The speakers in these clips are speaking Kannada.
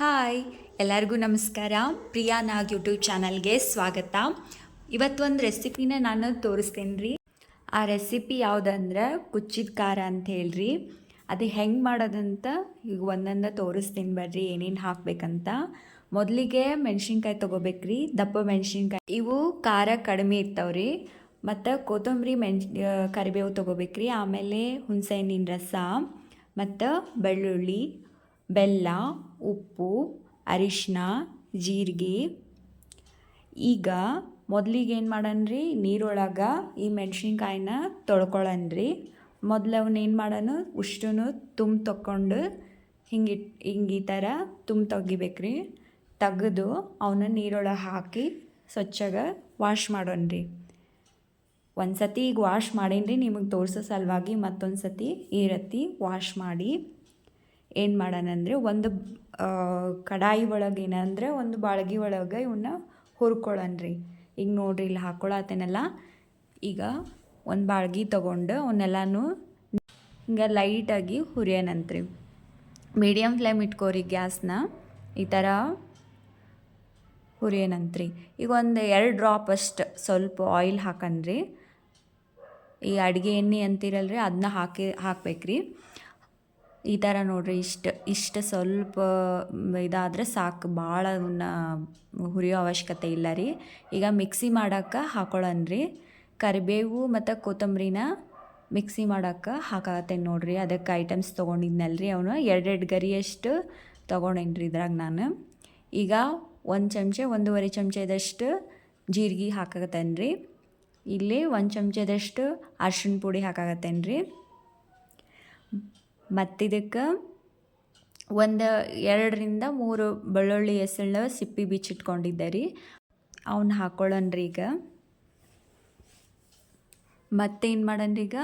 ಹಾಯ್, ಎಲ್ಲರಿಗೂ ನಮಸ್ಕಾರ. ಪ್ರಿಯಾ ನಾಗ್ ಯೂಟ್ಯೂಬ್ ಚಾನಲ್ಗೆ ಸ್ವಾಗತ. ಇವತ್ತೊಂದು ರೆಸಿಪಿನ ನಾನು ತೋರಿಸ್ತೀನಿ ರೀ ಆ ರೆಸಿಪಿ ಯಾವುದಂದ್ರೆ ಕುಚ್ಚಿದ ಖಾರ ಅಂತ ಹೇಳ್ರಿ. ಅದು ಹೆಂಗೆ ಮಾಡೋದಂತ ಈಗ ಒಂದೊಂದು ತೋರಿಸ್ತೀನಿ ಬರ್ರಿ ಏನೇನು ಹಾಕ್ಬೇಕಂತ. ಮೊದಲಿಗೆ ಮೆಣಸಿನ್ಕಾಯಿ ತೊಗೋಬೇಕ್ರಿ, ದಪ್ಪ ಮೆಣಸಿನ್ಕಾಯಿ. ಇವು ಖಾರ ಕಡಿಮೆ ಇರ್ತಾವ್ರಿ. ಮತ್ತು ಕೊತ್ತಂಬರಿ ಮೆಣ್ ಕರಿಬೇವು ತೊಗೋಬೇಕ್ರಿ. ಆಮೇಲೆ ಹುಣಸೆಹಣ್ಣಿನ ರಸ, ಮತ್ತು ಬೆಳ್ಳುಳ್ಳಿ, ಬೆಲ್ಲ ಉಪ್ಪು ಅರಿಶಿನ ಜೀರಿಗೆ. ಈಗ ಮೊದಲಿಗೆ ಏನು ಮಾಡನ್ರಿ? ನೀರೊಳಗೆ ಈ ಮೆಣಸಿನ್ಕಾಯಿನ ತೊಳ್ಕೊಳ್ಳನ್ರಿ ಮೊದಲು ಅವನ್ನ ಏನು ಮಾಡೋಣ ಉಷ್ಟನ್ನು ತುಂಬ ತೊಗೊಂಡು ಹಿಂಗೆ ಹಿಂಗೆ ಈ ಥರ ತುಂಬ ತೆಗಿಬೇಕ್ರಿ. ತೆಗೆದು ಅವನ್ನ ನೀರೊಳಗೆ ಹಾಕಿ ಸ್ವಚ್ಛಗೆ ವಾಶ್ ಮಾಡೋಣ್ರಿ ಒಂದು ಸತಿ ಈಗ ವಾಶ್ ಮಾಡೀನಿ ನಿಮಗೆ ತೋರಿಸೋ ಸಲುವಾಗಿ ಮತ್ತೊಂದು ಸತಿ ಈ ರೀತಿ ವಾಶ್ ಮಾಡಿ ಏನು ಮಾಡೋಣಂದ್ರೆ ಒಂದು ಕಡಾಯಿ ಒಳಗೆ ಏನಂದ್ರೆ ಒಂದು ಬಾಳ್ಗಿ ಒಳಗೆ ಇವನ್ನ ಹುರ್ಕೊಳ್ಳನ್ರಿ ಈಗ ನೋಡ್ರಿ ಇಲ್ಲಿ ಹಾಕ್ಕೊಳತ್ತೇನಲ್ಲ ಈಗ ಒಂದು ಬಾಳ್ಗಿ ತೊಗೊಂಡು ಅವನ್ನೆಲ್ಲನೂ ಹಿಂಗೆ ಲೈಟಾಗಿ ಹುರಿಯೋಣಂತ್ರಿ ಮೀಡಿಯಮ್ ಫ್ಲೇಮ್ ಇಟ್ಕೋರಿ ಗ್ಯಾಸ್ನ, ಈ ಥರ ಹುರಿಯೋಣಂತ್ರಿ ಈಗ ಒಂದು ಎರಡು ಡ್ರಾಪ್ ಅಷ್ಟು ಸ್ವಲ್ಪ ಆಯಿಲ್ ಹಾಕನ್ರಿ. ಈ ಅಡುಗೆ ಎಣ್ಣೆ ಅಂತೀರಲ್ರಿ ಅದನ್ನ ಹಾಕಿ, ಹಾಕ್ಬೇಕ್ರಿ. ಈ ಥರ ನೋಡ್ರಿ, ಇಷ್ಟು ಇಷ್ಟು ಸ್ವಲ್ಪ ಇದಾದರೆ ಸಾಕು. ಭಾಳ ಅವನ್ನ ಹುರಿಯೋ ಅವಶ್ಯಕತೆ ಇಲ್ಲ ರೀ. ಈಗ ಮಿಕ್ಸಿ ಮಾಡೋಕೆ ಹಾಕೊಳ್ಳೋಣ್ರಿ ಕರಿಬೇವು ಮತ್ತು ಕೊತ್ತಂಬರಿನ ಮಿಕ್ಸಿ ಮಾಡೋಕೆ ಹಾಕತ್ತೇನೆ ನೋಡಿರಿ. ಅದಕ್ಕೆ ಐಟಮ್ಸ್ ತೊಗೊಂಡಿದ್ನಲ್ರಿ ಅವನು. ಎರಡೆರಡು ಗರಿಯಷ್ಟು ತೊಗೊಂಡೇನ್ರಿ ಇದ್ರಾಗ ನಾನು. ಈಗ ಒಂದು ಚಮಚ, ಒಂದೂವರೆ ಚಮಚದಷ್ಟು ಜೀರಿಗೆ ಹಾಕತ್ತೇನೆ ರೀ. ಇಲ್ಲಿ ಒಂದು ಚಮಚದಷ್ಟು ಅರ್ಶಿಣ ಪುಡಿ ಹಾಕಾಕತ್ತೇನೆ ರೀ. ಮತ್ತಿದಕ್ಕೆ ಒಂದು ಎರಡರಿಂದ ಮೂರು ಬೆಳ್ಳುಳ್ಳಿ ಹೆಸಳು ಸಿಪ್ಪಿ ಬಿಚ್ಚಿಟ್ಕೊಂಡಿದ್ದೆ ರೀ ಅವನ್ನ ಹಾಕ್ಕೊಳ್ಳೋಣ್ರಿ ಈಗ. ಮತ್ತೇನು ಮಾಡೋಣ್ರಿ ಈಗ?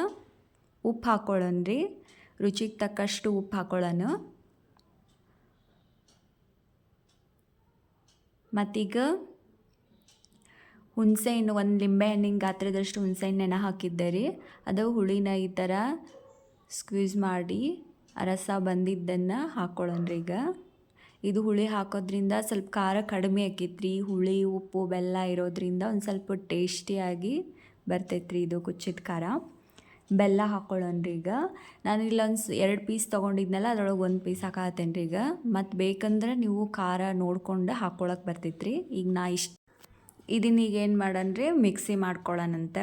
ಉಪ್ಪು ಹಾಕ್ಕೊಳ್ಳೋಣ್ರಿ ರುಚಿಗೆ ತಕ್ಕಷ್ಟು ಉಪ್ಪು ಹಾಕ್ಕೊಳ್ಳೋಣ ಮತ್ತೀಗ ಹುಣಸೆಹಣ್ಣು ಒಂದು ಲಿಂಬೆ ಹಣ್ಣಿನ ಗಾತ್ರದಷ್ಟು ಹುಣಸೆಹಣ್ಣು ನೆನೆ ಹಾಕಿದ್ದೆ ರೀ ಅದು ಹುಳಿನ ಈ ಥರ ಸ್ಕ್ವೀಸ್ ಮಾಡಿ ರಸ ಬಂದಿದ್ದನ್ನು ಹಾಕ್ಕೊಳ್ಳೋಣ್ರಿ ಈಗ. ಇದು ಹುಳಿ ಹಾಕೋದ್ರಿಂದ ಸ್ವಲ್ಪ ಖಾರ ಕಡಿಮೆ ಆಕೈತ್ರಿ. ಹುಳಿ, ಉಪ್ಪು, ಬೆಲ್ಲ ಇರೋದ್ರಿಂದ ಒಂದು ಸ್ವಲ್ಪ ಟೇಸ್ಟಿಯಾಗಿ ಬರ್ತೈತ್ರಿ ಇದು ಕುಚ್ಚಿದ ಖಾರ. ಬೆಲ್ಲ ಹಾಕ್ಕೊಳ್ಳೋಣ್ರಿ ಈಗ. ನಾನು ಇಲ್ಲೊಂದು ಎರಡು ಪೀಸ್ ತೊಗೊಂಡಿದ್ನಲ್ಲ, ಅದ್ರೊಳಗೆ ಒಂದು ಪೀಸ್ ಹಾಕತ್ತೇನೆ ರೀ ಈಗ. ಮತ್ತು ಬೇಕಂದ್ರೆ ನೀವು ಖಾರ ನೋಡ್ಕೊಂಡು ಹಾಕ್ಕೊಳಕ್ಕೆ ಬರ್ತೈತ್ರಿ. ಈಗ ನಾ ಇಷ್ಟು ಇದನ್ನ ಈಗ ಏನು ಮಾಡನ್ರಿ? ಮಿಕ್ಸಿ ಮಾಡ್ಕೊಳ್ಳೋಣಂತ.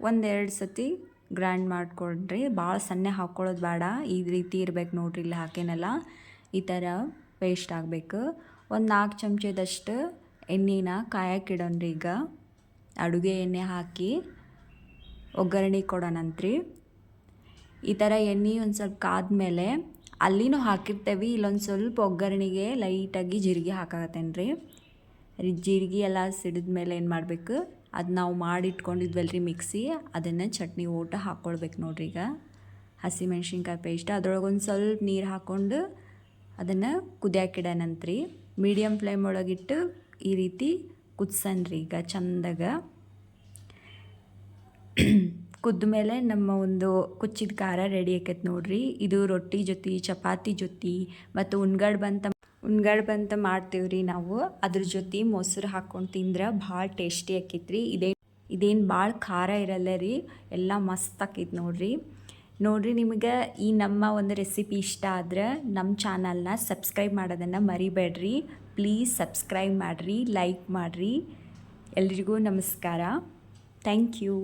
ಒಂದೆರಡು ಸತಿ ಗ್ರೈಂಡ್ ಮಾಡ್ಕೊಂಡ್ರಿ ಭಾಳ ಸಣ್ಣ ಹಾಕ್ಕೊಳ್ಳೋದು ಬೇಡ. ಈ ರೀತಿ ಇರ್ಬೇಕು ನೋಡ್ರಿ ಇಲ್ಲಿ ಹಾಕೇನಲ್ಲ. ಈ ಥರ ಪೇಸ್ಟ್ ಆಗಬೇಕು. ಒಂದು ನಾಲ್ಕು ಚಮಚದಷ್ಟು ಎಣ್ಣೆನ ಕಾಯಕ್ಕಿಡೋಣ್ರಿ ಈಗ. ಅಡುಗೆ ಎಣ್ಣೆ ಹಾಕಿ ಒಗ್ಗರಣೆ ಕೊಡೋಣಂತ್ರಿ. ಈ ಥರ ಎಣ್ಣೆ ಒಂದು ಸ್ವಲ್ಪ ಕಾದ್ಮೇಲೆ ಅಲ್ಲಿನೂ ಹಾಕಿರ್ತೇವೆ. ಇಲ್ಲೊಂದು ಸ್ವಲ್ಪ ಒಗ್ಗರಣೆಗೆ ಲೈಟಾಗಿ ಜೀರಿಗೆ ಹಾಕಾಗತ್ತೇನೆ ರೀ ಜೀರಿಗೆ ಎಲ್ಲ ಸಿಡಿದ ಮೇಲೆ ಏನು ಮಾಡಬೇಕು? ಅದು ನಾವು ಮಾಡಿಟ್ಕೊಂಡಿದ್ವಲ್ಲ ರೀ ಮಿಕ್ಸಿ, ಅದನ್ನು ಚಟ್ನಿ ಊಟ ಹಾಕ್ಕೊಳ್ಬೇಕು ನೋಡ್ರಿ ಈಗ. ಹಸಿಮೆಣ್ಸಿನ್ಕಾಯಿ ಪೇಸ್ಟ್, ಅದ್ರೊಳಗೆ ಒಂದು ಸ್ವಲ್ಪ ನೀರು ಹಾಕ್ಕೊಂಡು ಅದನ್ನು ಕುದಿಯಾಕಿಡನಂತ್ರಿ. ಮೀಡಿಯಮ್ ಫ್ಲೇಮ್ ಒಳಗಿಟ್ಟು ಈ ರೀತಿ ಕುದ್ಸನ್ರಿ ಈಗ ಚಂದಾಗ. ಕುದ್ದ ಮೇಲೆ ನಮ್ಮ ಒಂದು ಕುಚ್ಚಿದ ಖಾರ ರೆಡಿ ಆಕೈತೆ ನೋಡ್ರಿ. ಇದು ರೊಟ್ಟಿ ಜೊತೆ, ಚಪಾತಿ ಜೊತೆ, ಮತ್ತು ಉಣ್ಗಡ್ ಬಂತ ಉಣ್ಗಡ್ ಮಾಡ್ತೀವಿ ರೀ ನಾವು. ಅದ್ರ ಜೊತೆ ಮೊಸರು ಹಾಕ್ಕೊಂಡು ತಿಂದ್ರೆ ಭಾಳ ಟೇಸ್ಟಿ ಆಕೈತ್ರಿ. ಇದೇ ಇದೇನು ಭಾಳ ಖಾರ ಇರಲ್ಲ ರೀ. ಎಲ್ಲ ಮಸ್ತ್ ಆಕೈತಿ ನೋಡಿರಿ. ನೋಡಿರಿ ನಿಮಗೆ ಈ ನಮ್ಮ ಒಂದು ರೆಸಿಪಿ ಇಷ್ಟ ಆದ್ರೆ ನಮ್ಮ ಚಾನಲ್ನ ಸಬ್ಸ್ಕ್ರೈಬ್ ಮಾಡೋದನ್ನು ಮರಿಬೇಡ್ರಿ. ಪ್ಲೀಸ್ ಸಬ್ಸ್ಕ್ರೈಬ್ ಮಾಡಿರಿ ಲೈಕ್ ಮಾಡಿರಿ. ಎಲ್ರಿಗೂ ನಮಸ್ಕಾರ. Thank you